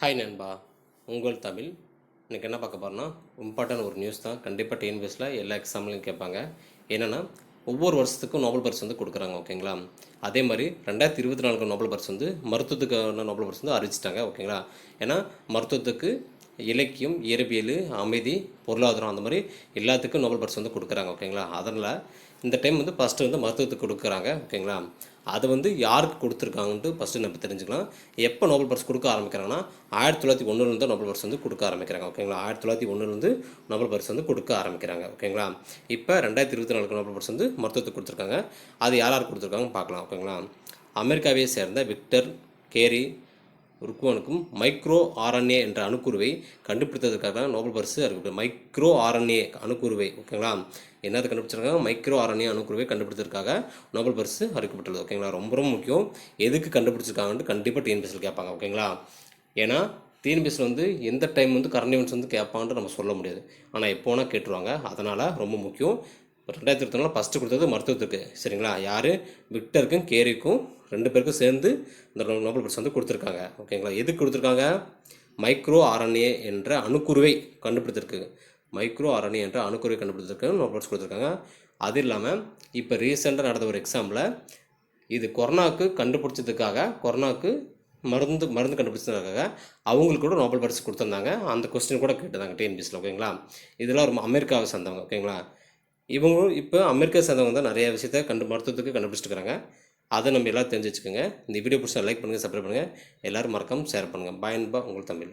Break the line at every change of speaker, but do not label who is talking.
Hi நண்பா. உங்கள் தமிழ். இன்றைக்கி என்ன பார்க்க போகிறோன்னா இம்பார்ட்டன்ட் ஒரு நியூஸ் தான். கண்டிப்பாக டிஎன்பிஎஸில் எல்லா எக்ஸாம்லையும் கேட்பாங்க. என்னென்னா ஒவ்வொரு வருஷத்துக்கும் நோபல் பரிசு வந்து கொடுக்குறாங்க ஓகேங்களா அதே மாதிரி ரெண்டாயிரத்தி இருபத்தி நாலுக்கு நோபல் பரிசு வந்து மருத்துவத்துக்கான நோபல் பரிசு வந்து அறிவிச்சிட்டாங்க ஓகேங்களா ஏன்னா மருத்துவத்துக்கு இலக்கியம் இயற்பியல் அமைதி பொருளாதாரம் அந்த மாதிரி எல்லாத்துக்கும் நோபல் பரிசு வந்து கொடுக்குறாங்க ஓகேங்களா? அதனால் இந்த டைம் வந்து ஃபஸ்ட்டு வந்து மருத்துவத்துக்கு கொடுக்குறாங்க ஓகேங்களா? அது வந்து யாருக்கு கொடுத்துருக்காங்கன்ட்டு ஃபஸ்ட்டு நம்ம தெரிஞ்சுக்கலாம். எப்போ நோபல் பரிசு கொடுக்க ஆரம்பிக்கிறாங்கன்னா ஆயிரத்தி தொள்ளாயிரத்தி ஒன்றுலேருந்து நோபல் பரிசு வந்து கொடுக்க ஆரம்பிக்கிறாங்க ஓகேங்களா? ஆயிரத்தி தொள்ளாயிரத்தி ஒன்றுலேருந்து நோபல் பரிசு வந்து கொடுக்க ஆரம்பிக்கிறாங்க ஓகேங்களா? இப்போ ரெண்டாயிரத்தி இருபத்தி நாலுக்கு நோபல் பரிசு வந்து மருத்துவத்துக்கு கொடுத்துருக்காங்க. அது யார் யார் கொடுத்துருக்காங்கன்னு பார்க்கலாம் ஓகேங்களா? அமெரிக்காவையே சேர்ந்த விக்டர் கேரி ருக்குவனுக்கும் மைக்ரோ ஆர்என்ஏ என்ற அணுக்குருவை கண்டுபிடித்ததற்காக நோபல் பரிசு அறிவிப்பு. மைக்ரோ ஆர்என்ஏ அணுக்குருவை ஓகேங்களா என்னது கண்டுபிடிச்சிருக்காங்க? மைக்ரோ ஆர்என்ஏ அணுக்குருவை கண்டுபிடித்ததற்காக நோபல் பரிசு அறிவிக்கப்பட்டுள்ளது ஓகேங்களா ரொம்ப ரொம்ப முக்கியம். எதுக்கு கண்டுபிடிச்சிருக்காங்கன்ட்டு கண்டிப்பாக டிஎன்பிஎஸ்சில் கேட்பாங்க ஓகேங்களா ஏன்னா டிஎன்பிஎஸ்சில் வந்து எந்த டைம் வந்து கரண்ட் ஈவெண்ட்ஸ் வந்து கேட்பாங்கன்ட்டு நம்ம சொல்ல முடியாது. ஆனால் எப்போனா கேட்டுருவாங்க. அதனால் ரொம்ப முக்கியம். ரெண்டாயிரத்தி இருபத்தி நாலில் ஃபஸ்ட்டு கொடுத்தது மருத்துவத்துக்கு சரிங்களா? யார்? விக்டருக்கும் கேரிக்கும் ரெண்டு பேருக்கும் சேர்ந்து இந்த நோபல் பரிசு வந்து கொடுத்துருக்காங்க. ஓகேங்களா? எதுக்கு கொடுத்துருக்காங்க? மைக்ரோ ஆர்என்ஏ என்ற அணுக்குருவை கண்டுபிடித்திருக்கு. மைக்ரோ ஆர்என்ஏ என்ற அணுக்குருவை கண்டுபிடித்திருக்கு நோபல் பரிசு கொடுத்துருக்காங்க. அது இல்லாமல் இப்போ ரீசெண்டாக நடந்த ஒரு எக்ஸாமில் இது கொரோனாவுக்கு கண்டுபிடிச்சதுக்காக கொரோனாவுக்கு மருந்து மருந்து கண்டுபிடிச்சதுக்காக அவங்களுக்கு கூட நோபல் பரிசு கொடுத்துருந்தாங்க. அந்த கொஸ்டின் கூட கேட்டிருந்தாங்க டிஎன்பிஎஸ்சில் ஓகேங்களா? இதெல்லாம் ரொம்ப அமெரிக்காவை சேர்ந்தவங்க ஓகேங்களா? இவங்களும் இப்போ அமெரிக்கா சேர்ந்தவங்க தான் நிறைய விஷயத்த கண்டு மருத்துவத்துக்கு கண்டுபிடிச்சிட்டு அதை நம்ம எல்லாம் தெரிஞ்சு வச்சுக்கோங்க இந்த வீடியோ பிடிச்சா லைக் பண்ணுங்கள் சப்ஸ்கிரைப் பண்ணுங்கள் எல்லோரும் மறக்காமல் ஷேர் பண்ணுங்கள் பயன்பா உங்கள் தமிழ்.